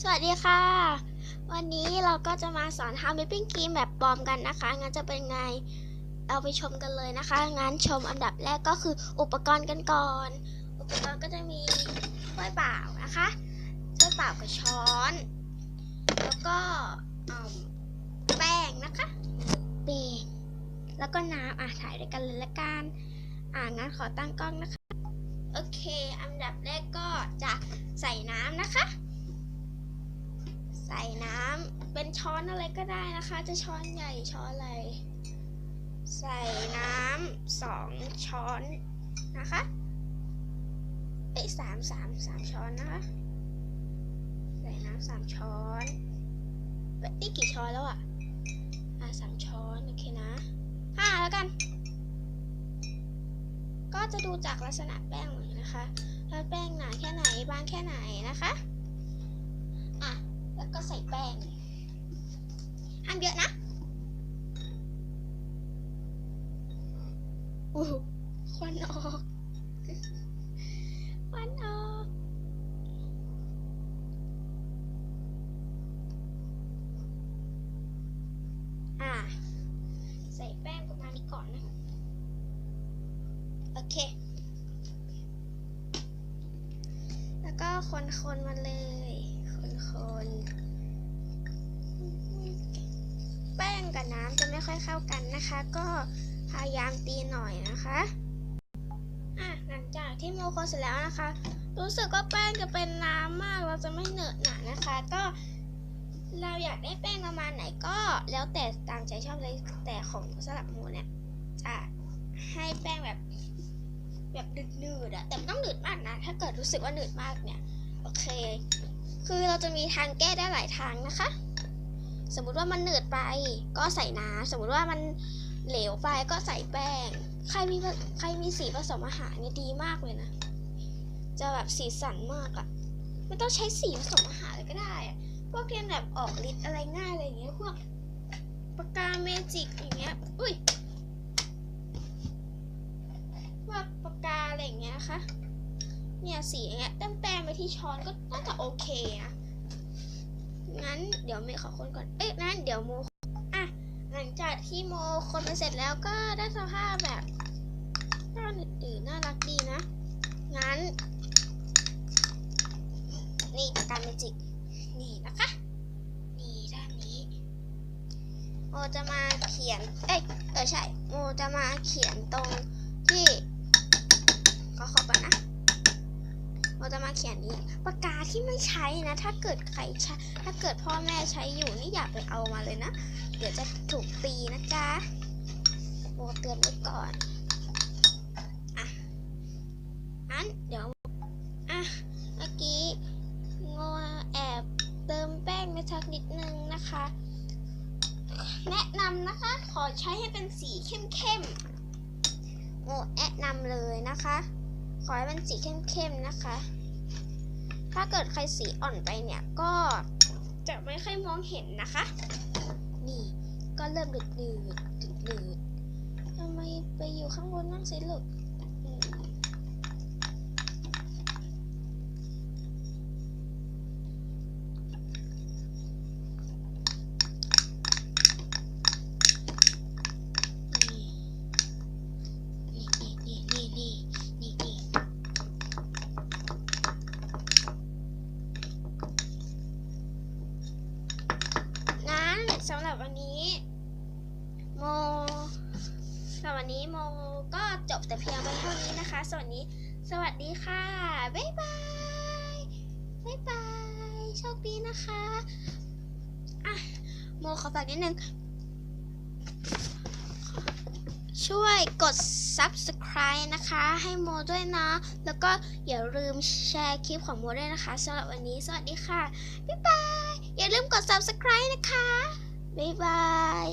สวัสดีค่ะ วันนี้เราก็จะมาสอนทำวิปปิ้งครีมแบบปลอมกันนะคะ งั้นจะเป็นไงเราไปชมกันเลยนะคะ งั้นชมอันดับแรกก็คืออุปกรณ์กันก่อน อุปกรณ์ก็จะมีถ้วยเปล่านะคะถ้วยเปล่ากับช้อน แล้วก็แป้งนะคะแป้งแล้วก็น้ำอะถ่ายด้วยกันเลยละกัน อะงั้นขอตั้งกล้องนะคะ โอเค อันดับแรกก็จะใส่น้ำนะคะ ใส่น้ำเป็นช้อนอะไรก็ได้นะคะ จะช้อนใหญ่ช้อนอะไร ใส่น้ำสองช้อนนะคะเอ้สามสามสามช้อนนะคะ ใส่น้ำสามช้อนเอ้ยนี่กี่ช้อนแล้วอะอะสามช้อนโอเคนะห้าแล้วกัน ก็จะดูจากลักษณะแป้งเลยนะคะว่าแป้งหนาแค่ไหนบางแค่ไหนนะคะ ใส่แป้งห้ามเยอะนะอู้หูควันออกควันออกอะใส่แป้งประมาณนี้ก่อนนะ โอเค แล้วก็คนๆมาเลย คนๆ งกับน้ำจะไม่ค่อยเข้ากันนะคะ ก็พยายามตีหน่อยนะคะอะหลังจากที่โมคนเสร็จแล้วนะคะ รู้สึกว่าแป้งจะเป็นน้ำมากเราจะไม่เหนอะหนานะคะ ก็เราอยากได้แป้งประมาณไหนก็แล้วแต่ตามใจชอบเลยแต่ของสลับโมเนี่ยจะให้แป้งแบบแบบหนืดๆอะแต่ไม่ต้องหนืดมากนะ ถ้าเกิดรู้สึกว่าหนืดมากเนี่ย โอเค คือเราจะมีทางแก้ได้หลายทางนะคะ สมมุติว่ามันหนืดไป ก็ใส่น้ำสมมุติว่ามันเหลวไปก็ใส่แป้ง ใครมีใครมีสีผสมอาหารนี่ดีมากเลยนะ จะแบบสีสันมากอะไม่ต้องใช้สีผสมอาหารเลยก็ได้อะพวกที่แบบออกฤทธิ์อะไรง่ายอะไรอย่างเงี้ยพวกปากกาเมจิกอย่างเงี้ย อุ้ยพวกปากกาอะไรอย่างเงี้ยนะคะ เนี่ยสีอย่างเงี้ยแต้มแต้มไปที่ช้อนก็น่าจะโอเคนะ งั้นเดี๋ยวเมย์ขอคนก่อน เอ๊ะงั้นเดี๋ยวโมอะหลังจากที่โมคนไปเสร็จแล้วก็ได้สภาพแบบน่าอื่นน่ารักดีนะ งั้น นี่ปากกาเมจิก นี่นะคะ นี่ด้านนี้ โมจะมาเขียน เอ้ย เออใช่ โมจะมาเขียนตรงที่ขอขอก่อนนะ เราจะมาเขียนนี้ปากกาที่ไม่ใช้นะ ถ้าเกิดใครใช้ถ้าเกิดพ่อแม่ใช้อยู่นี่อย่าไปเอามาเลยนะ เดี๋ยวจะถูกตีนะจ๊ะโบเตือนไว้ก่อนอะอันเดี๋ยวอะเมื่อกี้งอแอบเติมแป้งไปสักนิดนึงนะคะ แนะนำนะคะขอใช้ให้เป็นสีเข้มๆโมแนะนำเลยนะคะ ขอให้เป็นสีเข้มๆนะคะ ถ้าเกิดใครสีอ่อนไปเนี่ยก็จะไม่ค่อยมองเห็นนะคะ นี่ก็เริ่มดึกดืดดึกดืดทำไมไปอยู่ข้างบนนั่งสิลูกอืมนี่นี่นี่นี่นี่นี่นี่ งั้น สำหรับวันนี้ โมสำหรับวันนี้โมก็จบแต่เพียงไปเท่านี้นะคะสวัสดีสวัสดีค่ะ บ๊ายบายบ๊ายบายโชคดีนะคะอะโมขอฝากนิดนึงช่วยกด subscribe นะคะ ให้โมด้วยนะ แล้วก็อย่าลืมแชร์คลิปของโมด้วยนะคะสำหรับวันนี้ สวัสดีค่ะ บ๊ายบาย อย่าลืมกด subscribe นะคะ บ๊ายบาย